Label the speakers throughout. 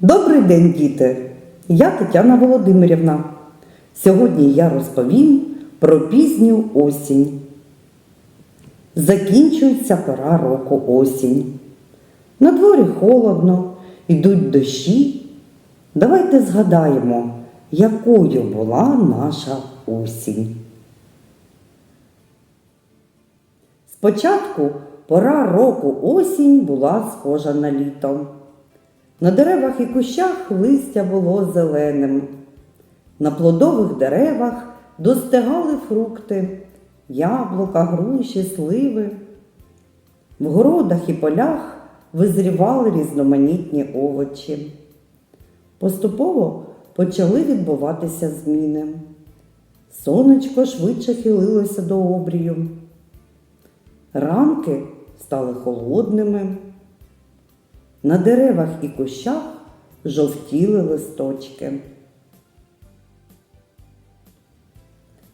Speaker 1: Добрий день, діти! Я Тетяна Володимирівна. Сьогодні я розповім про пізню осінь. Закінчується пора року осінь. На дворі холодно, ідуть дощі. Давайте згадаємо, якою була наша осінь. Спочатку пора року осінь була схожа на літо. На деревах і кущах листя було зеленим. На плодових деревах достигали фрукти, яблука, груші, сливи. В городах і полях визрівали різноманітні овочі. Поступово почали відбуватися зміни. Сонечко швидше хилилося до обрію. Ранки стали холодними. На деревах і кущах жовтіли листочки.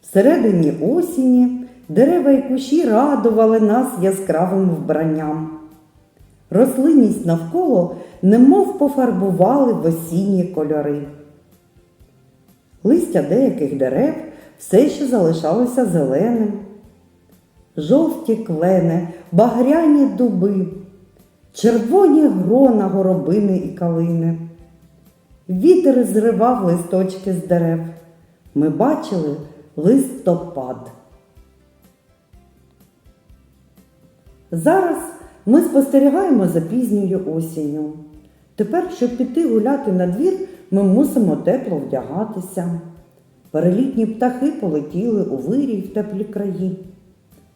Speaker 1: Всередині осені дерева і кущі радували нас яскравим вбранням. Рослинність навколо немов пофарбували в осінні кольори. Листя деяких дерев все ще залишалося зеленим. Жовті клени, багряні дуби, червоні грона горобини і калини. Вітер зривав листочки з дерев. Ми бачили листопад. Зараз ми спостерігаємо за пізньою осінню. Тепер, щоб піти гуляти на двір, ми мусимо тепло вдягатися. Перелітні птахи полетіли у вирій в теплі краї.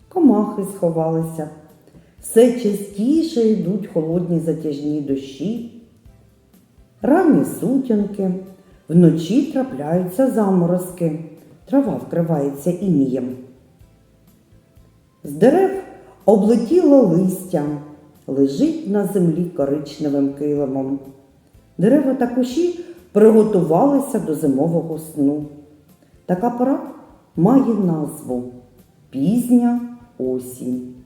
Speaker 1: Комахи сховалися. Все частіше йдуть холодні затяжні дощі. Ранні сутінки, вночі трапляються заморозки, трава вкривається інієм. З дерев облетіло листя, лежить на землі коричневим килимом. Дерева та кущі приготувалися до зимового сну. Така пора має назву пізня осінь.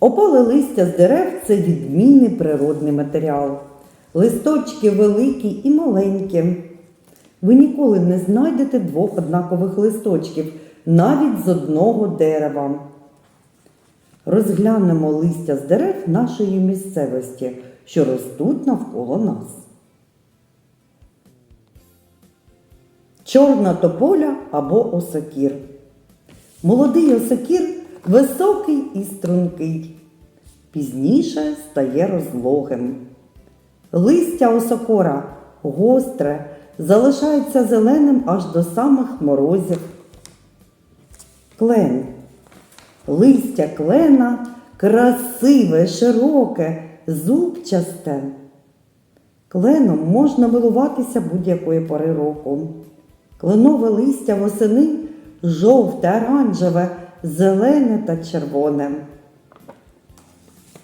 Speaker 1: Опале листя з дерев це відмінний природний матеріал. Листочки великі і маленькі. Ви ніколи не знайдете двох однакових листочків навіть з одного дерева. Розглянемо листя з дерев нашої місцевості, що ростуть навколо нас. Чорна тополя або осокір. Молодий осокір високий і стрункий. Пізніше стає розлогим. Листя осокора гостре, залишається зеленим аж до самих морозів. Клен. Листя клена красиве, широке, зубчасте. Кленом можна милуватися будь-якої пори року. Кленове листя восени жовте, оранжеве, зелене та червоне.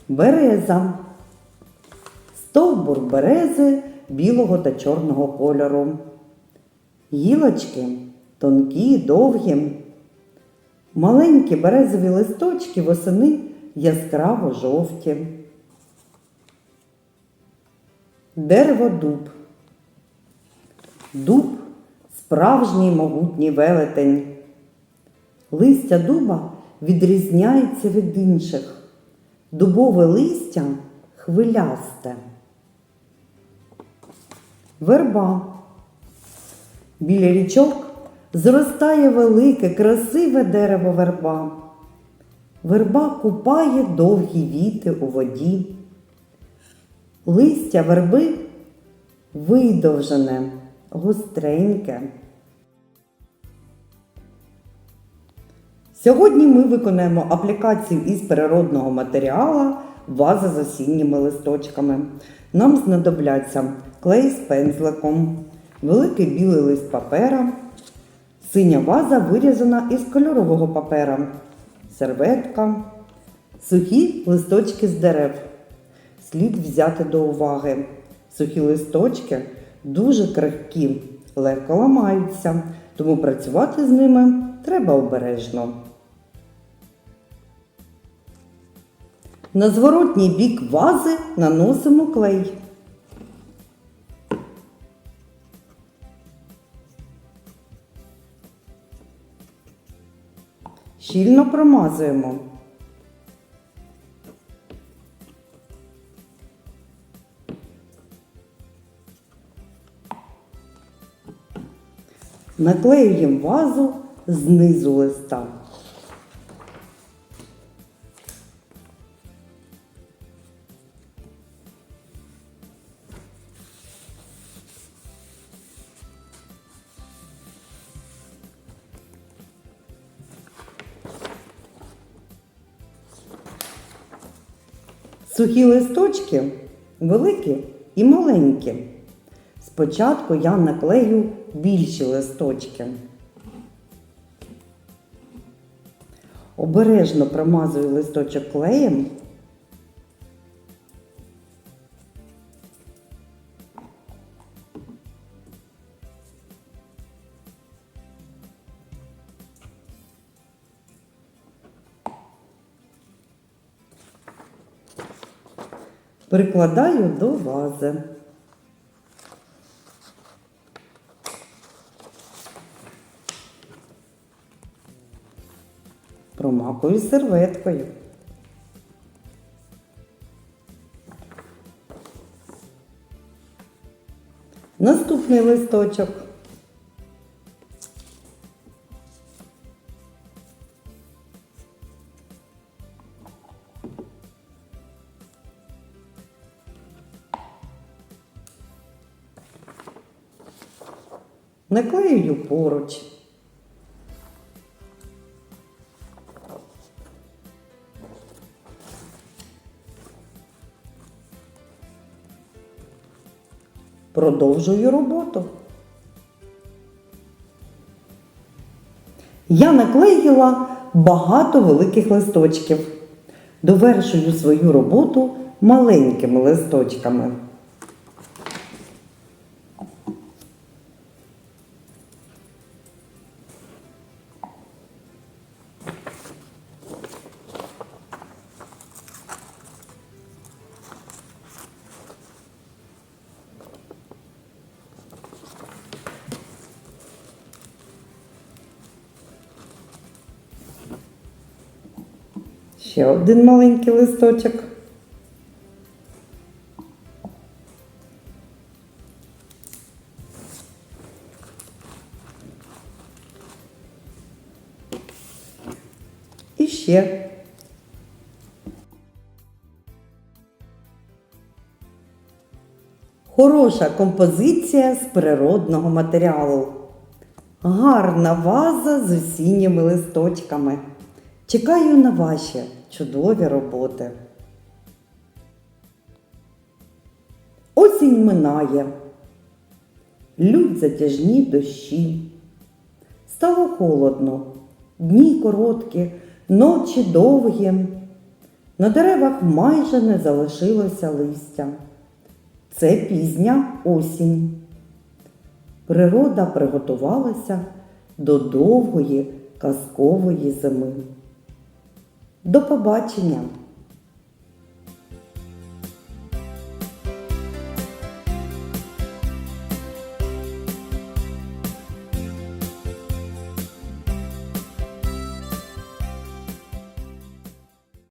Speaker 1: Береза. Стовбур берези білого та чорного кольору. Гілочки тонкі, довгі. Маленькі березові листочки восени яскраво жовті. Дерево дуб. Дуб справжній могутній велетень. Листя дуба відрізняється від інших. Дубове листя хвилясте. Верба. Біля річок зростає велике, красиве дерево верба. Верба купає довгі віти у воді. Листя верби видовжене, гостреньке. Сьогодні ми виконаємо аплікацію із природного матеріалу ваза з осінніми листочками. Нам знадобляться клей з пензликом, великий білий лист папера, синя ваза вирізана із кольорового папера, серветка, сухі листочки з дерев. Слід взяти до уваги. Сухі листочки дуже крихкі, легко ламаються, тому працювати з ними треба обережно. На зворотній бік вази наносимо клей. Щільно промазуємо. Наклеюємо вазу знизу листа. Сухі листочки великі і маленькі. Спочатку я наклею більші листочки. Обережно промазую листочок клеєм. Прикладаю до вази. Промакую серветкою. Наступний листочок. Наклеюю поруч. Продовжую роботу. Я наклеїла багато великих листочків. Довершую свою роботу маленькими листочками. Ще один маленький листочок. І ще. Хороша композиція з природного матеріалу. Гарна ваза з осінніми листочками. Чекаю на ваші чудові роботи. Осінь минає. Лють затяжні дощі. Стало холодно, дні короткі, ночі довгі. На деревах майже не залишилося листя. Це пізня осінь. Природа приготувалася до довгої казкової зими. До побачення!